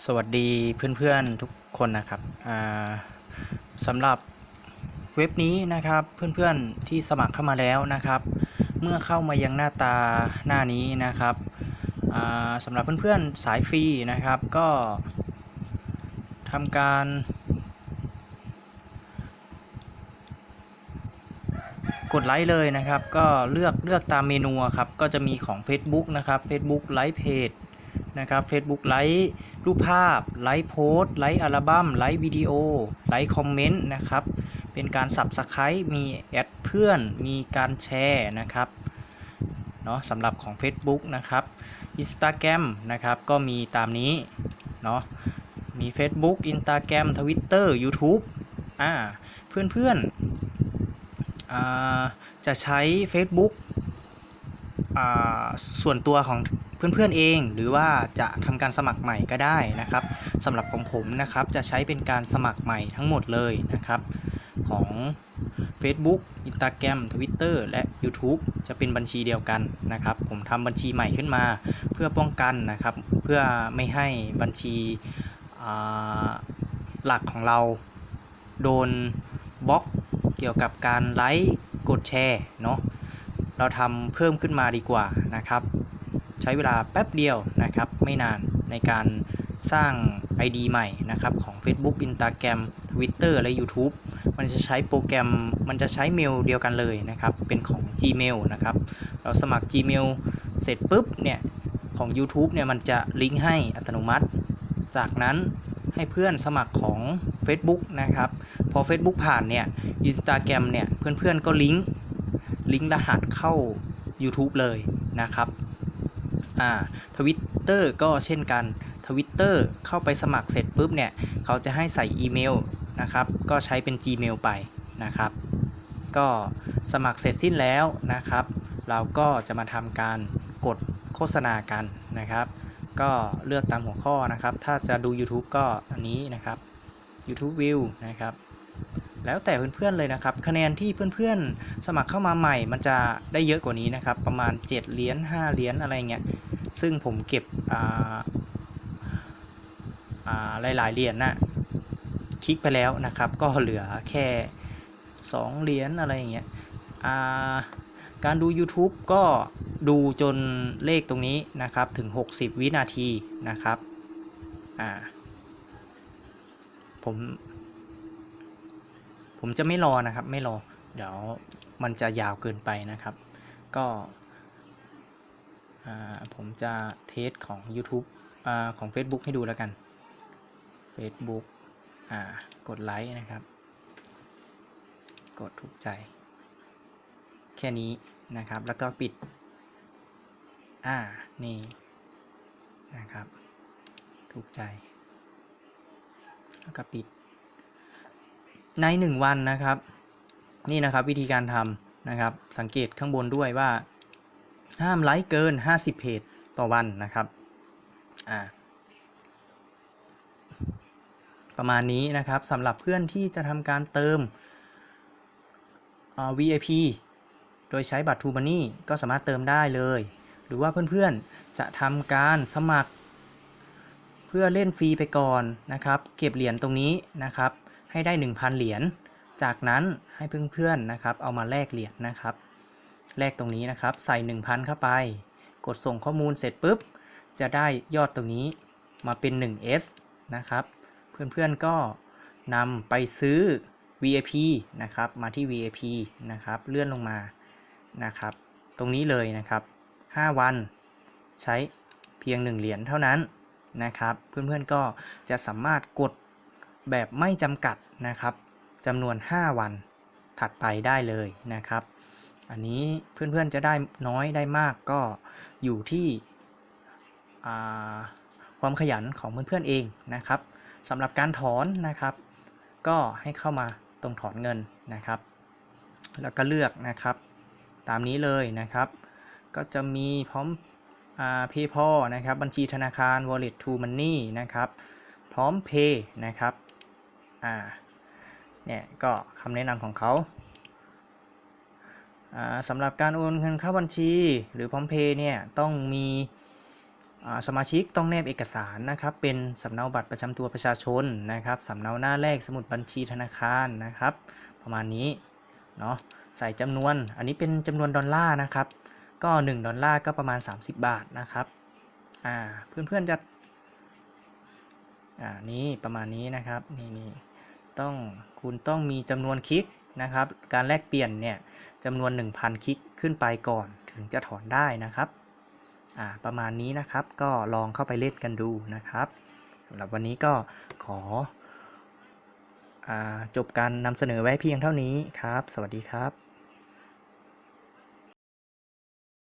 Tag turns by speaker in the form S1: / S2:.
S1: สวัสดีเพื่อนๆทุกคนนะครับสำหรับเว็บนี้นะครับเพื่อนๆที่สมัครเข้ามาแล้วนะครับ เมื่อเข้ามายังหน้าตาหน้านี้นะครับสำหรับเพื่อนๆสายฟรีนะครับ ก็ทำการกดไลค์เลยนะครับ ก็เลือกเลือกตามเมนูครับ ก็จะมีของ Facebook นะครับ Facebook ไลค์เพจ นะครับ Facebook ไลค์รูปภาพ ไลค์โพสต์ไลค์อัลบั้มไลค์วิดีโอไลค์คอมเมนต์นะครับ เป็นการ Subscribe มีแอดเพื่อน มีการแชร์นะครับเนาะสำหรับของ Facebook นะครับ Instagram นะครับ ก็มีตามนี้เนาะมี Facebook Instagram Twitter YouTube อ่าเพื่อนๆอ่าจะใช้ Facebook อ่าส่วนตัวของ เพื่อนๆเอง หรือว่าจะทำการสมัครใหม่ก็ได้นะครับสำหรับของผมนะครับจะใช้เป็นการสมัครใหม่ทั้งหมดเลยนะครับ ของ Facebook Instagram Twitter และ YouTube จะเป็นบัญชีเดียวกันนะครับ ผมทำบัญชีใหม่ขึ้นมา เพื่อป้องกันนะครับ เพื่อไม่ให้บัญชีหลักของเราโดนบล็อกเกี่ยวกับการไลค์กดแชร์เนาะเราทำเพิ่มขึ้นมาดีกว่านะครับ ใช้เวลาแป๊บเดียวนะครับ ไม่นานในการสร้าง ID ใหม่นะครับของ Facebook Instagram Twitter และ YouTube มันจะใช้โปรแกรมมันจะใช้เมลเดียวกันเลยนะครับ เป็นของ Gmail นะครับ เราสมัคร Gmail เสร็จปุ๊บเนี่ย ของ YouTube เนี่ยมันจะลิงก์ให้อัตโนมัติ จากนั้นให้เพื่อนสมัครของ Facebook นะครับ พอ Facebook ผ่านเนี่ย Instagram เนี่ย เพื่อนๆก็ลิงก์ลิงก์รหัสเข้า YouTube เลยนะครับ อ่า Twitter ก็เช่นกัน Twitter เข้าไปสมัครเสร็จปุ๊บเนี่ย เขาจะให้ใส่อีเมลนะครับ ก็ใช้เป็น Gmail ไปนะครับ ก็สมัครเสร็จสิ้นแล้วนะครับ เราก็จะมาทำการกดโฆษณากันนะครับ ก็เลือกตามหัวข้อนะครับ ถ้าจะดู YouTube ก็อันนี้นะครับ YouTube View นะครับ แล้วแต่เพื่อนๆเลยนะครับ คะแนนที่เพื่อนๆ สมัครเข้ามาใหม่ มันจะได้เยอะกว่านี้นะครับ ประมาณ 7 เหรียญ5เหรียญอะไรเงี้ย ซึ่งผมเก็บอ่าอ่าหลายๆเหรียญน่ะคลิกไปแล้วนะครับ ก็เหลือแค่ 2 เหรียญอะไรอย่างเงี้ยอ่าการดู YouTube ก็ดูจนเลขตรงนี้นะครับ ถึง 60 วินาทีนะครับอ่าผม ผมจะไม่รอนะครับ ไม่รอ เดี๋ยวมันจะยาวเกินไปนะครับ ก็ผมจะเทสของ YouTube อของ Facebook ให้ดูแล้วกัน Facebook อ่ากดไลค์นะครับ กดถูกใจ แค่นี้นะครับ แล้วก็ปิด อ่า นี่นะครับ ถูกใจ แล้วก็ปิด ใน 1 วันนะครับ นี่นะครับวิธีการทำนะครับ สังเกตข้างบนด้วยว่า ห้ามไลค์เกิน 50 เพจต่อวันนะครับอ่าประมาณนี้นะครับสำหรับเพื่อนที่จะทำการเติมอ่า VIP โดยใช้บัตร t ู Money ก็สามารถเติมได้เลย หรือว่าเพื่อนๆจะทำการสมัคร เพื่อเล่นฟรีไปก่อนนะครับ เก็บเหรียญตรงนี้นะครับ ให้ได้ 1,000 เหรียญ จากนั้นให้เพื่อนๆนะครับ เอามาแลกเหรียญนะครับ แลกตรงนี้นะครับ ใส่ 1,000 เข้าไป กดส่งข้อมูลเสร็จปุ๊บ จะได้ยอดตรงนี้มาเป็น 1S นะครับ เพื่อนๆก็นำไปซื้อ VIP นะครับ มาที่ VIP นะครับ เลื่อนลงมา นะครับ ตรงนี้เลยนะครับ 5 วันใช้เพียง 1 เหรียญเท่านั้นนะครับ เพื่อนๆก็จะสามารถกด แบบไม่จำกัดนะครับจำนวน 5 วันถัดไปได้เลยนะครับ อันนี้เพื่อนๆจะได้น้อยได้มากก็อยู่ที่ความขยันของเพื่อนๆเองนะครับสำหรับการถอนนะครับ ก็ให้เข้ามาตรงถอนเงินนะครับ แล้วก็เลือกนะครับ ตามนี้เลยนะครับ ก็จะมีพร้อมอ่า PayPal นะครับ บัญชีธนาคาร Wallet to Money นะครับ พร้อม Pay นะครับ อ่าเนี่ยก็คำแนะนำของเขาสำหรับการโอนเงินเข้าบัญชี หรือพร้อมเพย์เนี่ยต้องมีสมาชิกต้องแนบเอกสารนะครับเป็นสำเนาบัตรประจำตัวประชาชนนะครับสำเนาหน้าแรกสมุดบัญชีธนาคารนะครับ ประมาณนี้เนาะใส่จำนวนอันนี้เป็นจำนวนดอลลาร์นะครับ ก็ 1 ดอลลาร์ก็ประมาณ 30 บาทนะครับอ่าเพื่อนๆจะอ่านี่ประมาณนี้นะครับนี่นี่ ต้องคุณต้องมีจำนวนคลิกนะครับ การแลกเปลี่ยนเนี่ยจำนวน 1,000 คลิกขึ้นไปก่อนถึงจะถอนได้นะครับอ่าประมาณนี้นะครับก็ลองเข้าไปเล่นกันดูนะครับสำหรับวันนี้ก็ขออจบการนำเสนอไว้เพียงเท่านี้ครับ สวัสดีครับ